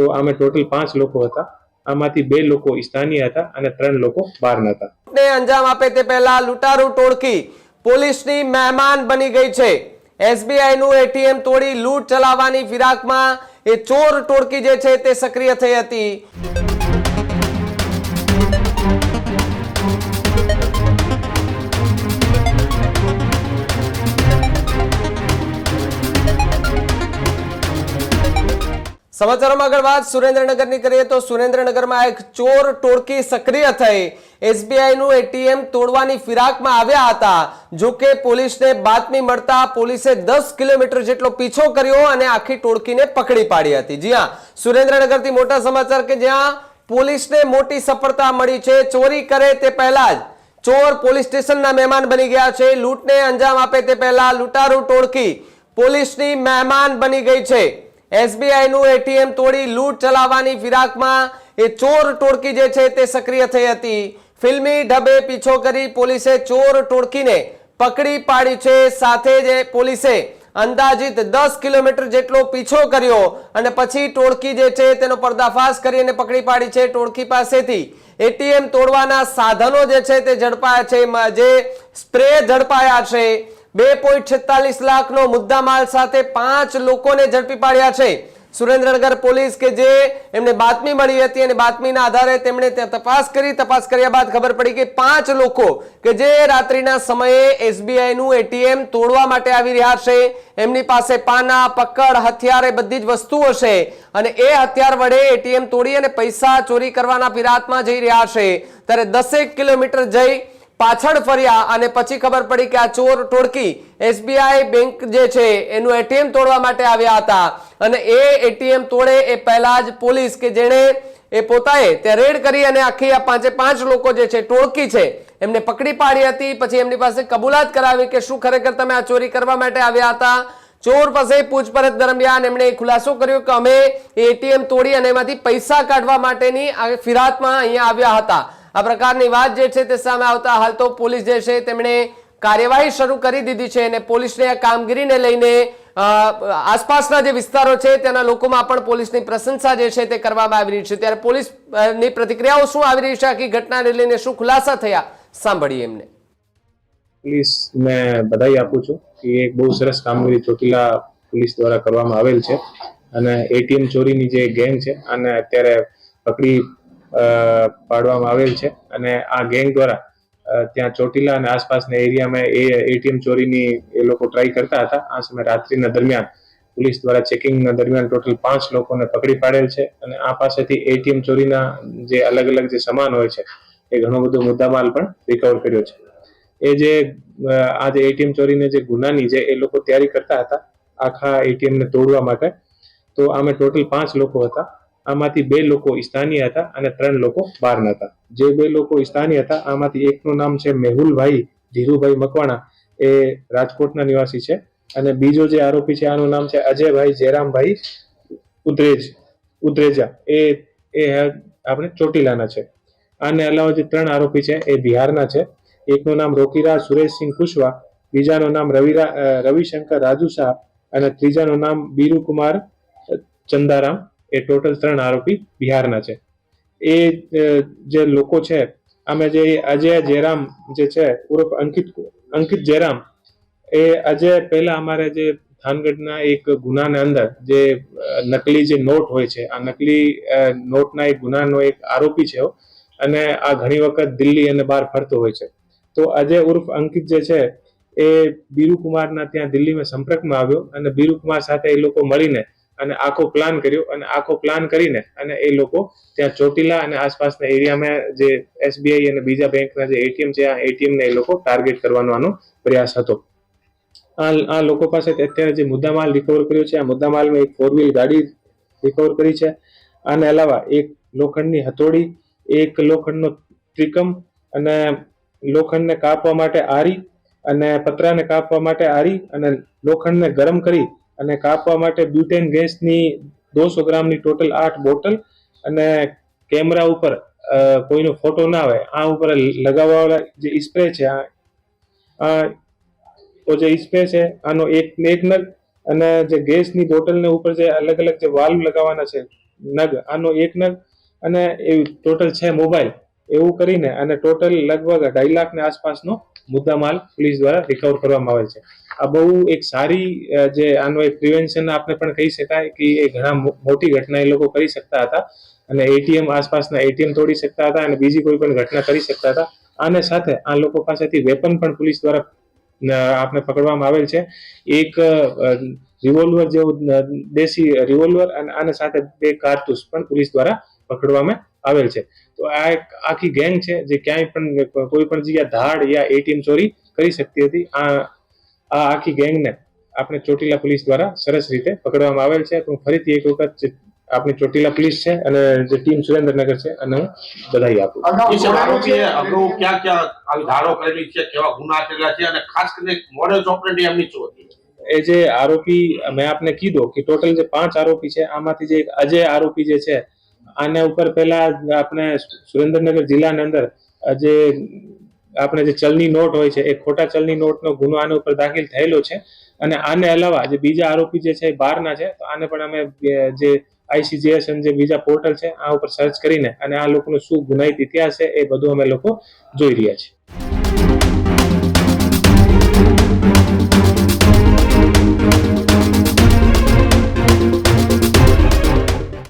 તો અમે ટોટલ પાંચ લોકો હતા. આમાંથી બે લોકો સ્થાનીય હતા અને ત્રણ લોકો બહારના હતા. ને અંજામ આપે તે પહેલા લૂંટારૂ ટોળકી પોલીસની મહેમાન બની ગઈ છે. એસબીઆઈ નું એટીએમ તોડી લૂંટ ચલાવવાની ફિરાકમાં એ ચોર ટોળકી જે છે તે સક્રિય થઈ હતી. સમાચારોમાં આગળ વાત સુરેન્દ્રનગરની કરીએ તો સુરેન્દ્રનગરમાં એક ચોર ટોળકી સક્રિય થઈ. એસબીઆઈ નું એટીએમ તોડવાની ફિરાકમાં આવ્યા હતા. જો કે પોલીસને બાતમી મળતા પોલીસે દસ કિલોમીટર જેટલો પીછો કર્યો અને આખી ટોળકીને પકડી પાડી હતી. જી હા, સુરેન્દ્રનગરથી મોટા સમાચાર કે જ્યાં પોલીસને મોટી સફળતા મળી છે. ચોરી કરે તે પહેલા જ ચોર પોલીસ સ્ટેશનના મહેમાન બની ગયા છે. લૂંટને અંજામ આપે તે પહેલા લૂંટારૂ ટોળકી પોલીસની મહેમાન બની ગઈ છે. એસબીઆઈ નું એટીએમ તોડી લૂંટ ચલાવવાની ફિરાકમાં એ ચોર ટોળકી જે છે તે સક્રિય થઈ હતી. ફિલ્મી ઢબે પીછો કરી પોલીસે ચોર ટોળકીને પકડી પાડી છે. સાથે જ પોલીસે અંદાજિત દસ કિલોમીટર જેટલો પીછો કર્યો અને પછી ટોળકી જે છે તેનો પર્દાફાશ કરી અને પકડી પાડી છે ટોળકી પાસેથી. એટીએમ તોડવાના સાધનો જે છે તે ઝડપાયા છે. જે સ્પ્રે ઝડપાયા છે. બે પોઈન્ટ છેતાલીસ લાખનો મુદ્દામાલ સાથે પાંચ લોકોને ઝડપી પાડ્યા છે. સુરેન્દ્રનગર પોલીસ કે જે એમને બાતમી મળી હતી અને બાતમીના આધારે તેમણે ત્યાં તપાસ કરી. તપાસ કર્યા બાદ ખબર પડી કે પાંચ લોકો કે જે રાત્રિના સમયે એસબીઆઈ નું એટીએમ તોડવા માટે આવી રહ્યા છે, એમની પાસે પાના, પકડ, હથિયાર એ બધી જ વસ્તુઓ છે અને એ હથિયાર વડે એટીએમ તોડી અને પૈસા ચોરી કરવાના પિરાતમાં જઈ રહ્યા છે. ત્યારે દસેક કિલોમીટર જઈ પાછળ ફર્યા અને પછી ખબર પડી કે આ ચોર ટોળકી એસબીઆઈ બેંક જે છે, એનું એટીએમ તોડવા માટે આવ્યા હતા. અને એ એટીએમ તોડે એ પહેલા જ પોલીસ કે જેણે એ પોતાએ ત્યાં રેડ કરી અને આખી આ પાંચે પાંચ લોકો જે છે, ટોળકી છે, એમને પકડી પાડી હતી. પછી એમની પાસે કબૂલાત કરાવી કે શું ખરેખર તમે આ ચોરી કરવા માટે આવ્યા હતા. ચોર પાસે પૂછપરછ દરમિયાન એમણે ખુલાસો કર્યો કે અમે એટીએમ તોડી અને એમાંથી પૈસા કાઢવા માટેની ફિરાતમાં અહીંયા આવ્યા હતા. આ પ્રકારની વાત જે છે તે સામે આવતા હાલ તો પોલીસ જે છે તેમણે કાર્યવાહી શરૂ કરી દીધી છે અને પોલીસને આ કામગીરીને લઈને આસપાસના જે વિસ્તારો છે તેના લોકોમાં પણ પોલીસની પ્રશંસા જે છે તે કરવામાં આવી રહી છે. ત્યારે પોલીસની પ્રતિક્રિયાઓ શું આવી રહી છે? આખી ઘટનાને લઈને શું ખુલાસા થયા? સાંભળીએ એમને. પોલીસ મેં બધાઈ આપું છું કે એક બહુ સરસ કામગીરી ચોટીલા પોલીસ દ્વારા કરવામાં આવેલ છે. અને એટીએમ ચોરીની જે ગેંગ છે અને અત્યારે પકડી પાડવામાં આવેલ છે. અને આ ગેંગ દ્વારા ત્યાં ચોટીલા અને આસપાસના એરિયામાં એ એટીએમ ચોરીની એ લોકો ટ્રાય કરતા હતા. આ સમય રાત્રિના દરમિયાન પોલીસ દ્વારા ચેકિંગના દરમિયાન ટોટલ પાંચ લોકોને પકડી પાડેલ છે. અને આ પાસેથી એટીએમ ચોરીના જે અલગ અલગ જે સામાન હોય છે, એ ઘણો બધો મુદ્દામાલ પણ રિકવર કર્યો છે. એ જે આ જે એટીએમ ચોરીને જે ગુનાની જે એ લોકો તૈયારી કરતા હતા, આખા એટીએમ ને તોડવા માટે, તો આમે ટોટલ પાંચ લોકો હતા. આમાંથી બે લોકો સ્થાનીય હતા અને ત્રણ લોકો બહારના હતા. જે બે લોકો સ્થાનીય હતા, આમાંથી એકનું નામ છે મેહુલભાઈ, ધીરુભાઈ મકવાણા. એ રાજકોટના નિવાસી છે. અને બીજો જે આરોપી છે, આનું નામ છે અજયભાઈ જયરામભાઈ ઉદ્રેજ, ઉદ્રેજા. એ એ આપણે ચોટીલાના છે. આને અલાવા જે ત્રણ આરોપી છે, એ બિહારના છે. એકનું નામ રોકીરાજ સુરેશસિંહ કુશવા, બીજાનું નામ રવિરા રવિશંકર રાજુ શાહ અને ત્રીજાનું નામ બીરુકુમાર ચંદારામ. એ ટોટલ ત્રણ આરોપી બિહારના છે. એ જે લોકો છે, આમાં જે અજય જયરામ જે છે, ઉર્ફ અંકિત અંકિત જયરામ, એ અજય પહેલા અમારે જે થાનગઢના એક ગુનાના અંદર જે નકલી જે નોટ હોય છે, આ નકલી નોટના એક ગુનાનો એક આરોપી છે અને આ ઘણી વખત દિલ્હી અને બહાર ફરતો હોય છે. તો અજય ઉર્ફ અંકિત જે છે, એ બીરુકુમારના ત્યાં દિલ્હીમાં સંપર્કમાં આવ્યો અને બીરુકુમાર સાથે એ લોકો મળીને અને આખો પ્લાન કર્યો અને આખો પ્લાન કરીને અને એ લોકો ત્યાં ચોટીલા અને આસપાસના એરિયામાં જે એસબીઆઈ અને બીજા બેંકના જે એટીએમ છે, આ એટીએમને એ લોકો ટાર્ગેટ કરવાનો પ્રયાસ હતો. આ લોકો પાસે અત્યારે જે મુદ્દામાલ રિકવર કર્યો છે, આ મુદ્દામાલમાં એક ફોર વ્હીલ ગાડી રિકવર કરી છે. આને અલાવા એક લોખંડની હથોડી, એક લોખંડનો ત્રિકમ અને લોખંડને કાપવા માટે આરી અને પતરાને કાપવા માટે આરી અને લોખંડને ગરમ કરી અને કાપવા માટે બ્યુટેન ગેસની દોસો ગ્રામની ટોટલ આઠ બોટલ અને કેમેરા ઉપર કોઈનો ફોટો ના આવે આ ઉપર લગાવવાવાળા જે સ્પ્રે છે, આ જે સ્પ્રે છે, આનો એક એક નગ અને જે ગેસની બોટલને ઉપર જે અલગ અલગ જે વાલ્વ લગાવવાના છે, નગ, આનો એક નગ અને એ ટોટલ છે મોબાઈલ એવું કરીને અને ટોટલ લગભગ અઢાઈ લાખની આસપાસનો મુદ્દામાલ પોલીસ દ્વારા રિકવર કરવામાં આવે છે. આ બહુ એક સારી જે આનો એક પ્રિવેન્શન આપણે પણ કહી શકાય કે એ ઘણા મોટી ઘટના એ લોકો કરી શકતા હતા અને એટીએમ આસપાસના એટીએમ તોડી શકતા હતા અને બીજી કોઈ પણ ઘટના કરી શકતા હતા. આને સાથે આ લોકો પાસેથી વેપન પણ પોલીસ દ્વારા આપણે પકડવામાં આવેલ છે. એક રિવોલ્વર જેવું દેશી રિવોલ્વર અને આને સાથે બે કારતૂસ પણ પોલીસ દ્વારા પકડવામાં આવેલ છે. તો આ એક આખી ગેંગ છે જે ક્યાંય પણ કોઈ પણ જગ્યા ધાડ યા એટીએમ ચોરી કરી શકતી હતી. આ આ આખી ગેંગને આપણે ચોટીલા પોલીસ દ્વારા સરસ રીતે પકડવામાં આવેલ છે. તો હું ફરીથી એક વખત આપણી ચોટીલા પોલીસ છે અને જે ટીમ સુરેન્દ્રનગર છે અને હું બધાઈ આપું. અગાઉ ક્યાં ક્યાં આવી ધારો કરેલી છે કેવા ગુના કરેલા છે અને ખાસ કરીને મોડેલ ઓપરેટી એમની શું હતી? એ જે આરોપી મેં આપને કીધો કે ટોટલ જે પાંચ આરોપી છે આમાંથી જે એક અજય આરોપી જે છે આના ઉપર પહેલા આપણે સુરેન્દ્રનગર જિલ્લાની અંદર જે આપણે જે ચલની નોટ હોય છે, એ ખોટા ચલની નોટનો ગુનો આના ઉપર દાખલ થયેલો છે. અને આને અલાવા જે બીજા આરોપી જે છે એ બહારના છે, તો આને પણ અમે જે આઈસીજીએસ જે બીજા પોર્ટલ છે, આ ઉપર સર્ચ કરીને અને આ લોકોનો શું ગુનાહિત ઇતિહાસ છે, એ બધું અમે લોકો જોઈ રહ્યા છીએ.